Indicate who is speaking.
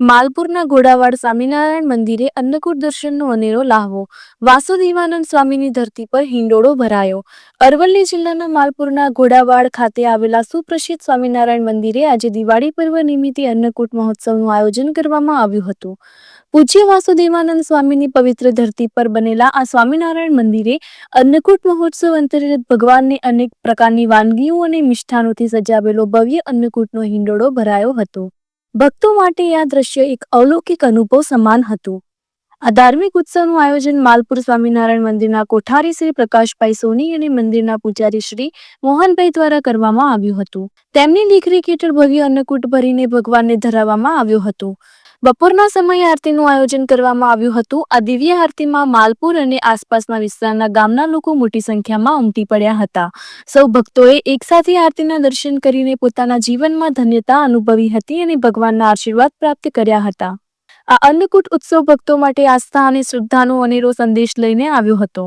Speaker 1: માલપુરના ઘોડાવાડ સ્વામિનારાયણ મંદિરે અન્નકૂટ દર્શનનો અનેરો લાહવો. વાસુદેવાનંદ સ્વામીની ધરતી પર હિંડોળો ભરાયો. અરવલ્લી જિલ્લાના માલપુરના ઘોડાવાડ ખાતે આવેલા સુપ્રસિદ્ધ સ્વામિનારાયણ મંદિરે આજે દિવાળી પર્વ નિમિત્તે અન્નકૂટ મહોત્સવનું આયોજન કરવામાં આવ્યું હતું. પૂજ્ય વાસુદેવાનંદ સ્વામીની પવિત્ર ધરતી પર બનેલા આ સ્વામિનારાયણ મંદિરે અન્નકૂટ મહોત્સવ અંતર્ગત ભગવાનને અનેક પ્રકારની વાનગીઓ અને મિષ્ઠાનોથી સજાવેલો ભવ્ય અન્નકૂટનો હિંડોળો ભરાયો હતો. ભક્તો માટે આ દ્રશ્ય એક અલૌકિક અનુભવ સમાન હતું. આ ધાર્મિક ઉત્સવનું આયોજન માલપુર સ્વામિનારાયણ મંદિરના કોઠારી શ્રી પ્રકાશભાઈ સોની અને મંદિરના પૂજારી શ્રી મોહનભાઈ દ્વારા કરવામાં આવ્યું હતું. તેમની દીકરી હેઠળ ભવ્ય અન્નકૂટ ભરીને ભગવાનને ધરાવવામાં આવ્યો હતો. બપોરના સમયે આરતીનું આયોજન કરવામાં આવ્યું હતું. આ દિવ્ય આરતીમાં માલપુર અને આસપાસના વિસ્તારના ગામના લોકો મોટી સંખ્યામાં ઉમટી પડ્યા હતા. સૌ ભક્તોએ એકસાથે આરતીના દર્શન કરીને પોતાના જીવનમાં ધન્યતા અનુભવી હતી અને ભગવાનના આશીર્વાદ પ્રાપ્ત કર્યા હતા. આ અન્નકૂટ ઉત્સવ ભક્તો માટે આસ્થા અને શ્રદ્ધાનો અનેરો સંદેશ લઈને આવ્યો હતો.